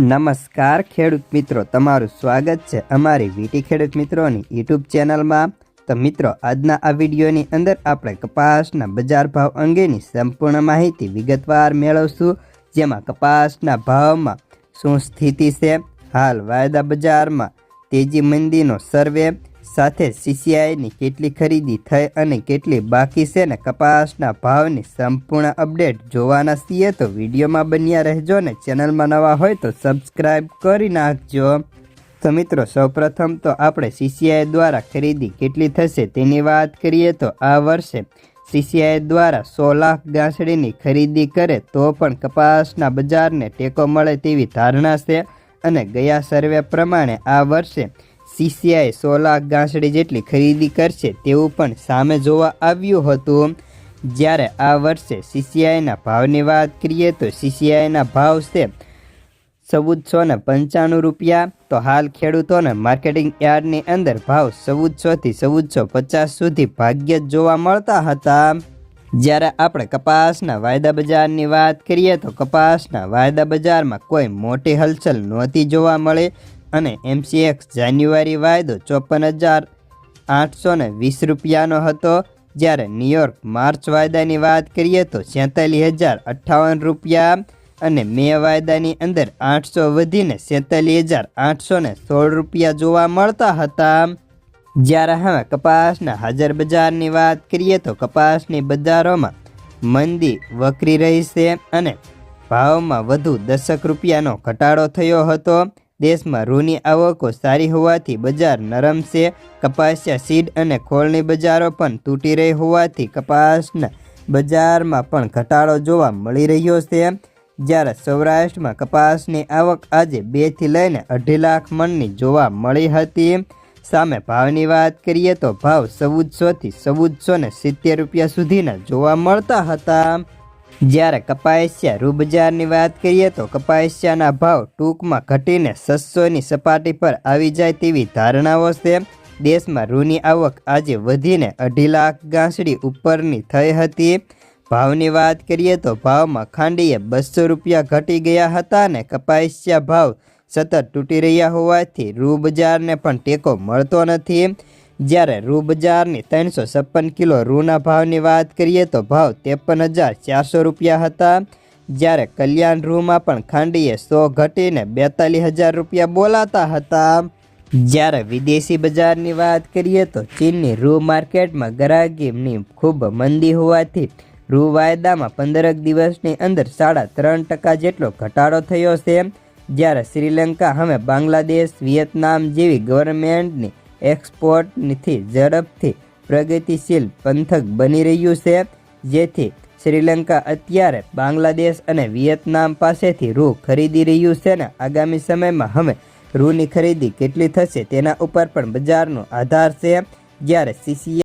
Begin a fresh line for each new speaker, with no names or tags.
નમસ્કાર ખેડૂત મિત્રો, તમારું સ્વાગત છે અમારી વીટી ખેડૂત મિત્રોની યુટ્યુબ ચેનલમાં. તો મિત્રો, આજના આ વિડીયોની અંદર આપણે કપાસના બજાર ભાવ અંગેની સંપૂર્ણ માહિતી વિગતવાર મેળવશું, જેમાં કપાસના ભાવમાં શું સ્થિતિ છે, હાલ વાયદા બજારમાં તેજી મંદીનો સર્વે સાથે સીસીઆઈની કેટલી ખરીદી થઈ અને કેટલી બાકી છે ને કપાસના ભાવની સંપૂર્ણ અપડેટ જોવાના છીએ તો વિડીયોમાં બન્યા રહેજો ને ચેનલમાં નવા હોય તો સબસ્ક્રાઈબ કરી નાખજો. તો મિત્રો, સૌપ્રથમ તો આપણે સીસીઆઈ દ્વારા ખરીદી કેટલી થશે તેની વાત કરીએ તો આ વર્ષે સીસીઆઈ દ્વારા સો લાખ ગાંસડીની ખરીદી કરે તો પણ કપાસના બજારને ટેકો મળે તેવી ધારણા છે. અને ગયા સર્વે પ્રમાણે આ વર્ષે સીસીઆઈ સો લાખ ગાંસડી જેટલી ખરીદી કરશે તેવું પણ સામે જોવા આવ્યું હતું. જ્યારે આ વર્ષે સીસીઆઈના ભાવની વાત કરીએ તો સીસીઆઈના ભાવ છે ચૌદસો ને પંચાણું રૂપિયા. તો હાલ ખેડૂતોને માર્કેટિંગ યાર્ડની અંદર ભાવ ચૌદસોથી ચૌદસો પચાસ સુધી ભાગ્ય જ જોવા મળતા હતા. જ્યારે આપણે કપાસના વાયદા બજારની વાત કરીએ તો કપાસના વાયદા બજારમાં કોઈ મોટી હલચલ નહોતી જોવા મળી. અને એમસીએક્સ જાન્યુઆરી વાયદો ચોપન હજાર આઠસો ને વીસ રૂપિયાનો હતો. જ્યારે ન્યુયોર્ક માર્ચ વાયદાની વાત કરીએ તો સેતાલીસ હજાર અઠ્ઠાવન રૂપિયા અને મે વાયદાની અંદર આઠસો વધીને સેતાલીસ હજાર આઠસો ને સોળ રૂપિયા જોવા મળતા હતા. જ્યારે હવે કપાસના હાજર બજારની વાત કરીએ તો કપાસની બજારોમાં મંદી વકરી રહી છે અને ભાવમાં વધુ દસક રૂપિયાનો ઘટાડો થયો હતો. દેશમાં રૂની આવકો સારી હોવાથી બજાર નરમ છે. કપાસિયા સીડ અને ખોળની બજારો પણ તૂટી રહી હોવાથી કપાસના બજારમાં પણ ઘટાડો જોવા મળી રહ્યો છે. જ્યારે સૌરાષ્ટ્રમાં કપાસની આવક આજે બેથી લઈને અઢી લાખ મણની જોવા મળી હતી. સામે ભાવની વાત કરીએ તો ભાવ ચૌદસોથી ચૌદસો ને સિત્તેર રૂપિયા સુધીના જોવા મળતા હતા. જ્યારે કપાસિયા રૂબજારની વાત કરીએ તો કપાસિયાના ભાવ ટૂંકમાં ઘટીને સસ્સોની સપાટી પર આવી જાય તેવી ધારણાઓ છે. દેશમાં રૂની આવક આજે વધીને અઢી લાખ ગાંસડી ઉપરની થઈ હતી. ભાવની વાત કરીએ તો ભાવમાં ખાંડીએ બસો રૂપિયા ઘટી ગયા હતા અને કપાસિયા ભાવ સતત તૂટી રહ્યા હોવાથી રૂબજારને પણ ટેકો મળતો નથી. જ્યારે રૂ બજારની ત્રણસો છપ્પન કિલો રૂના ભાવની વાત કરીએ તો ભાવ ત્રેપન હજાર ચારસો રૂપિયા હતા. જ્યારે કલ્યાણ રૂમાં પણ ખાંડીએ સો ઘટીને બેતાલીસ હજાર રૂપિયા બોલાતા હતા. જ્યારે વિદેશી બજારની વાત કરીએ તો ચીનની રૂ માર્કેટમાં ગરાગીની ખૂબ મંદી હોવાથી રૂ વાયદામાં પંદરક દિવસની અંદર સાડા ત્રણ ટકા જેટલો ઘટાડો થયો છે. જ્યારે શ્રીલંકા હવે બાંગ્લાદેશ, વિયેતનામ જેવી ગવર્મેન્ટની એક્સપોર્ટથી ઝડપથી પ્રગતિશીલ પંથક બની રહ્યું છે, જેથી શ્રીલંકા અત્યારે બાંગ્લાદેશ અને વિયેતનામ પાસેથી રૂ ખરીદી રહ્યું છે ને આગામી સમયમાં હવે રૂની ખરીદી કેટલી થશે તેના ઉપર પણ બજારનો આધાર છે, જ્યારે સીસીઆઈ